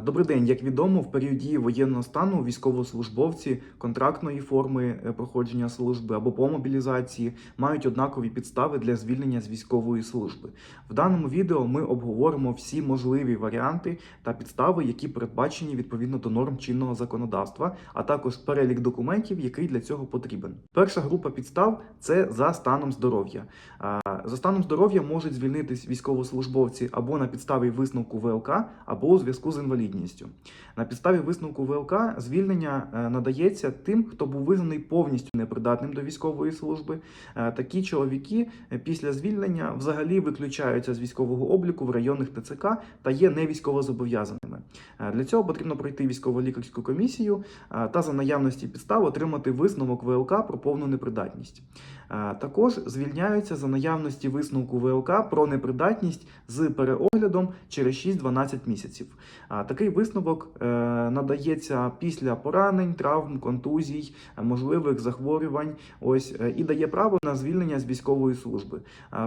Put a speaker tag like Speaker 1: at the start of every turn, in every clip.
Speaker 1: Добрий день. Як відомо, в період дії воєнного стану військовослужбовці контрактної форми е, проходження служби або по мобілізації мають однакові підстави для звільнення з військової служби. В даному відео ми обговоримо всі можливі варіанти та підстави, які передбачені відповідно до норм чинного законодавства, а також перелік документів, який для цього потрібен. Перша група підстав це за станом здоров'я. За станом здоров'я можуть звільнитись військовослужбовці або на підставі висновку ВЛК, або у зв'язку з інвалідністю. На підставі висновку ВЛК звільнення е, надається тим, хто був визнаний повністю непридатним до військової служби. Е, Такі чоловіки е, після звільнення взагалі виключаються з військового обліку в районних ТЦК та є не військовозобов'язаними. Е, Для цього потрібно пройти військово-лікарську комісію та за наявності підстав отримати висновок ВЛК про повну непридатність. Також звільняються за наявності висновку ВЛК про непридатність з переоглядом через 6-12 місяців. Такий висновок е, надається після поранень, травм, контузій, можливих захворювань. Ось е, і дає право на звільнення з військової служби.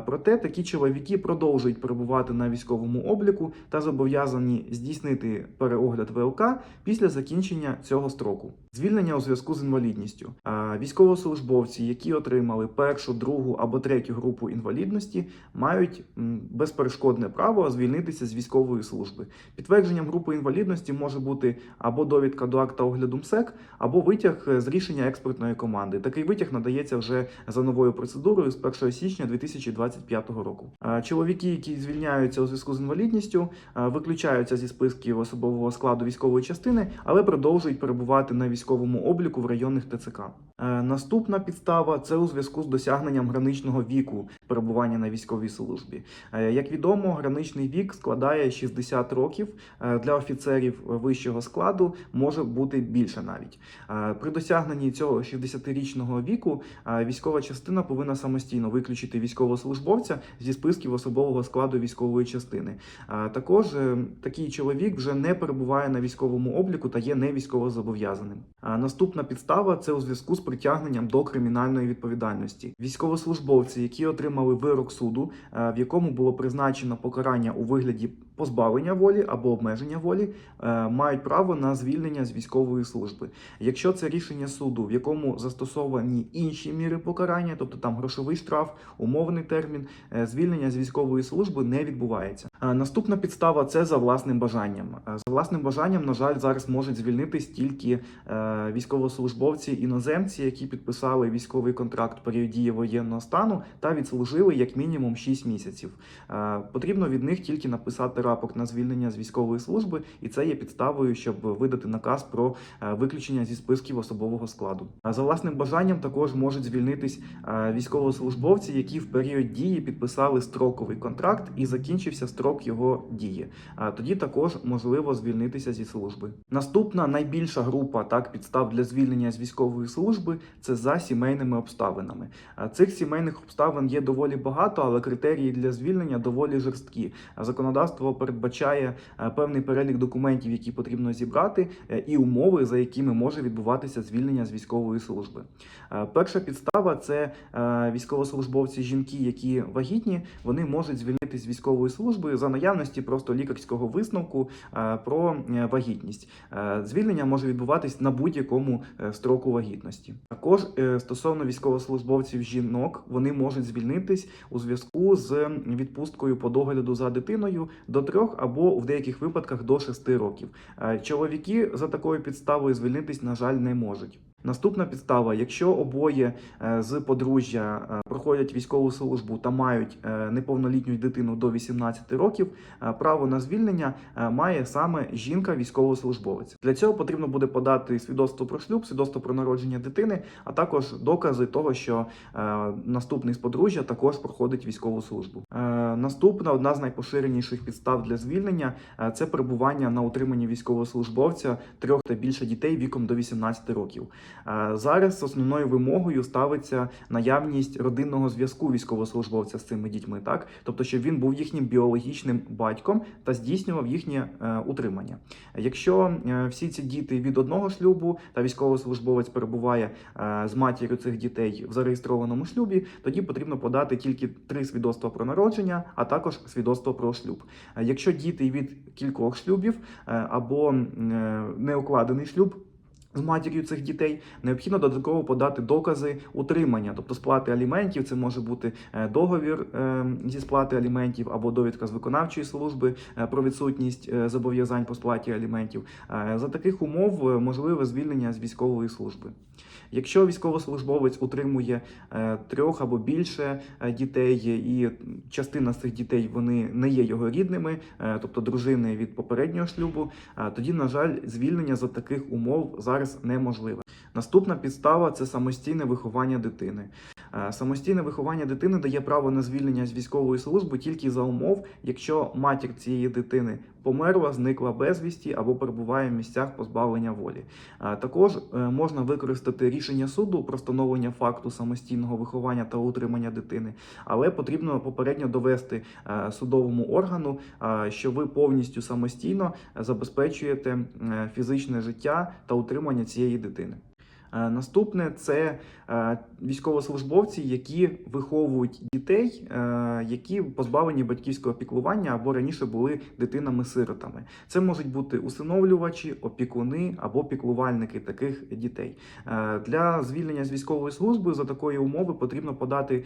Speaker 1: Проте такі чоловіки продовжують перебувати на військовому обліку та зобов'язані здійснити переогляд ВЛК після закінчення цього строку. Звільнення у зв'язку з інвалідністю. Військовослужбовці, які отримали першу, другу або третю групу інвалідності, мають безперешкодне право звільнитися з військової служби. Підтвердженням групи інвалідності може бути або довідка до акта огляду МСЕК, або витяг з рішення експертної команди. Такий витяг надається вже за новою процедурою з 1 січня 2025 року. Чоловіки, які звільняються у зв'язку з інвалідністю, виключаються зі списків особового складу військової частини, але продовжують перебувати на військовому обліку в районних ТЦК. Наступна підстава це у зв'язку з досягненням граничного віку перебування на військовій службі. Е, Як відомо, граничний вік складає 60 років. Е, Для офіцерів вищого складу може бути більше навіть. Е, При досягненні цього 60-річного віку військова частина повинна самостійно виключити військовослужбовця зі списків особового складу військової частини. Також такий чоловік вже не перебуває на військовому обліку та є не військовозобов'язаним. Наступна підстава це у зв'язку з притягненням до кримінальної відповідальності. Військовослужбовці, які отримали вирок суду, е, в якому було призначено покарання у вигляді позбавлення волі або обмеження волі, е, мають право на звільнення з військової служби. Якщо це рішення суду, в якому застосовані інші міри покарання, тобто там грошовий штраф, умовний термін, е, звільнення з військової служби не відбувається. Е, Наступна підстава це за власним бажанням. За власним бажанням, на жаль, зараз можуть звільнитись тільки військовослужбовці іноземці, які підписали військовий контракт період дії воєнного стану та відслужили як мінімум 6 місяців. Потрібно від них тільки написати рапорт на звільнення з військової служби, і це є підставою, щоб видати наказ про е, виключення зі списків особового складу. За власним бажанням також можуть звільнитись е, військовослужбовці, які в період дії підписали строковий контракт і закінчився строк його дії. Тоді також можливо звільнитися зі служби. Наступна найбільша група так підстав для звільнення з військової служби це за сімейними обставинами. Цих сімейних обставин є доволі багато, але критерії для звільнення доволі жорсткі. Законодавство передбачає е, певний перелік документів, які потрібно зібрати, е, і умови, за якими може відбуватися звільнення з військової служби. Е, Перша підстава це військовослужбовці жінки, які вагітні, вони можуть звільнитися з військової служби за наявності просто лікарського висновку про вагітність. Звільнення може відбуватись на будь-якому строку вагітності. Також стосовно військовослужбовців жінок, вони можуть звільнитись у зв'язку з відпусткою по догляду за дитиною до трьох або в деяких випадках до шести років. Е, Чоловіки за такою підставою звільнитись, на жаль, не можуть. Наступна підстава: якщо обоє е, з подружжя е, проходять військову службу та мають е, неповнолітню дитину до 18 років, право на звільнення має саме жінка-військовослужбовець. Для цього потрібно буде подати свідоцтво про шлюб, свідоцтво про народження дитини, а також докази того, що наступний з подружжя також проходить військову службу. Наступна одна з найпоширеніших підстав для звільнення це перебування на утриманні військовослужбовця трьох та більше дітей віком до 18 років. Зараз основною вимогою ставиться наявність родинного зв'язку військовослужбовця з цими дітьми, так тобто, щоб він був їхнім біологічним батьком та здійснював їхнє е, утримання. Якщо е, всі ці діти від одного шлюбу та військовослужбовець перебуває е, з матір'ю цих дітей в зареєстрованому шлюбі, тоді потрібно подати тільки три свідоцтва про народження а також свідоцтво про шлюб. Якщо діти від кількох шлюбів або неукладений шлюб. З матір'ю цих дітей необхідно додатково подати докази утримання, тобто сплати аліментів. Це може бути е, договір е, зі сплати аліментів або довідка з виконавчої служби е, про відсутність зобов'язань по сплаті аліментів. За таких умов можливе звільнення з військової служби. Якщо військовослужбовець утримує трьох або більше дітей, і частина з цих дітей вони не є його рідними, тобто дружини від попереднього шлюбу, тоді, на жаль, звільнення за таких умов зараз неможливе. Наступна підстава це самостійне виховання дитини. Е, Самостійне виховання дитини дає право на звільнення з військової служби тільки за умов, якщо матір цієї дитини померла, зникла безвісті або перебуває в місцях позбавлення волі. Е, Також е, можна використати рішення суду про встановлення факту самостійного виховання та утримання дитини, але потрібно попередньо довести судовому органу, що ви повністю самостійно забезпечуєте фізичне життя та утримання цієї дитини. Е, Наступне це е, військовослужбовці, які виховують дітей, е, які позбавлені батьківського піклування або раніше були дитинами-сиротами. Це можуть бути усиновлювачі, опікуни або піклувальники таких дітей. Для звільнення з військової служби за такої умови потрібно подати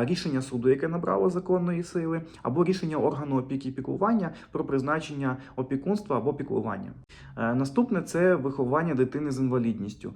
Speaker 1: рішення суду, яке набрало законної сили, або рішення органу опіки і піклування про призначення опікунства або піклування. Наступне це виховання дитини з інвалідністю.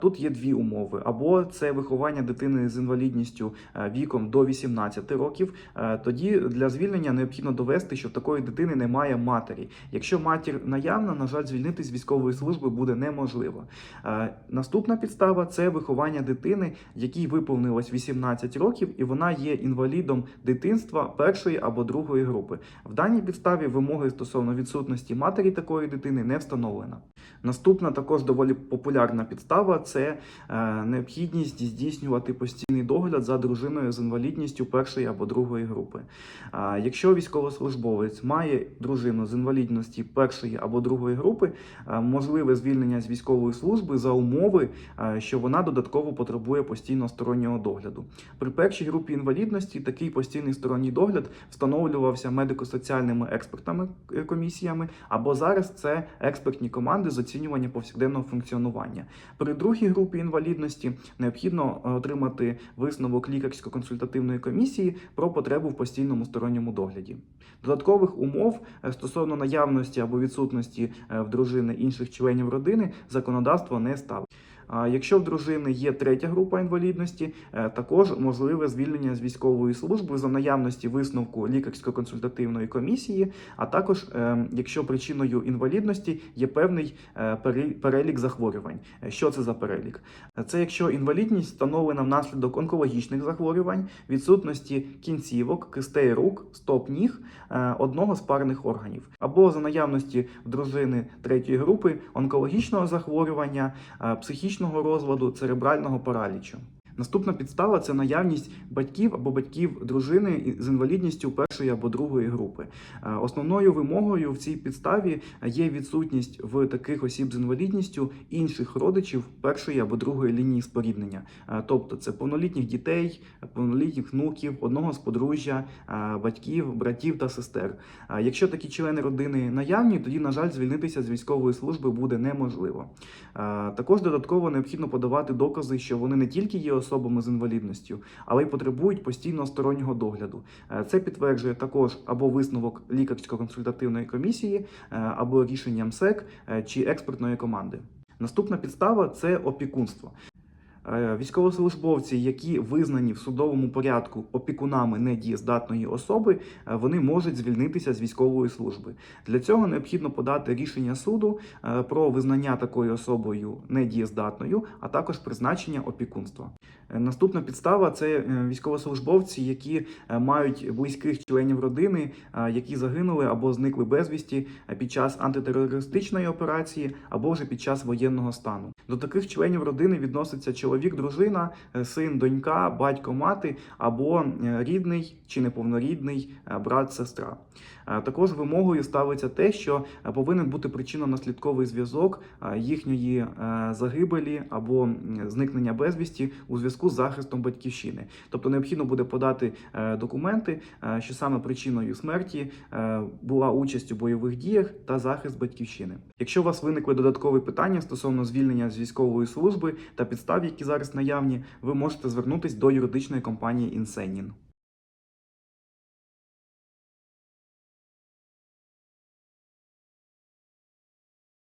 Speaker 1: Тут є дві умови: або це виховання дитини з інвалідністю е, віком до 18 років. Е, Тоді для звільнення необхідно довести, що такої дитини немає матері. Якщо матір наявна, на жаль, звільнити з військової служби буде неможливо. Е, Наступна підстава це виховання дитини, якій виповнилось 18 років, і вона є інвалідом дитинства першої або другої групи. В даній підставі вимоги стосовно відсутності матері такої дитини не встановлена. Наступна також доволі популярна підстава це е, необхідність здійснювати постійний догляд за дружиною з інвалідністю першої або другої групи. Якщо військовослужбовець має дружину з інвалідності першої або другої групи, е, можливе звільнення з військової служби за умови, е, що вона додатково потребує постійного стороннього догляду. При першій групі інвалідності такий постійний сторонній догляд встановлювався медико-соціальними експертами комісіями, або зараз це експертні команди з оцінювання повсякденного функціонування. При другій групі інвалідності необхідно е, отримати висновок лікарсько-консультативної комісії про потребу в постійному сторонньому догляді. Додаткових умов е, стосовно наявності або відсутності е, в дружини інших членів родини законодавство не ставить. А Якщо в дружини є третя група інвалідності, е, також можливе звільнення з військової служби за наявності висновку лікарсько-консультативної комісії, а також е, якщо причиною інвалідності є певний е, перелік захворювань. Що це за перелік? Це якщо інвалідність встановлена внаслідок онкологічних захворювань, відсутності кінцівок, кистей рук, стоп ніг, одного з парних органів, або за наявності в дружини третьої групи онкологічного захворювання, е, психічного розладу, церебрального паралічу. Наступна підстава це наявність батьків або батьків дружини з інвалідністю першої або другої групи. Е, Основною вимогою в цій підставі є відсутність в таких осіб з інвалідністю інших родичів першої або другої лінії споріднення. Е, Тобто це повнолітніх дітей, повнолітніх внуків, одного з подружжя, е, батьків, братів та сестер. Якщо такі члени родини наявні, тоді, на жаль, звільнитися з військової служби буде неможливо. Також додатково необхідно подавати докази, що вони не тільки є особами з інвалідністю, але й потребують постійного стороннього догляду. Е, Це підтверджує також або висновок лікарсько-консультативної комісії, е, або рішення МСЕК е, чи експертної команди. Наступна підстава це опікунство. Е, Військовослужбовці, які визнані в судовому порядку опікунами недієздатної особи, е, вони можуть звільнитися з військової служби. Для цього необхідно подати рішення суду е, про визнання такою особою недієздатною, а також призначення опікунства. Наступна підстава це військовослужбовці, які мають близьких членів родини, які загинули або зникли безвісті під час антитерористичної операції або вже під час воєнного стану. До таких членів родини відноситься чоловік, дружина, е, син, донька, батько, мати або е, рідний чи неповнорідний е, брат, сестра. Також вимогою ставиться те, що повинен бути причинно-наслідковий зв'язок їхньої загибелі або зникнення безвісті у зв'язку з захистом батьківщини. Тобто необхідно буде подати документи, що саме причиною смерті була участь у бойових діях та захист батьківщини. Якщо у вас виникли додаткові питання стосовно звільнення з військової служби та підстав, які зараз наявні, ви можете звернутися до юридичної компанії Інсенін.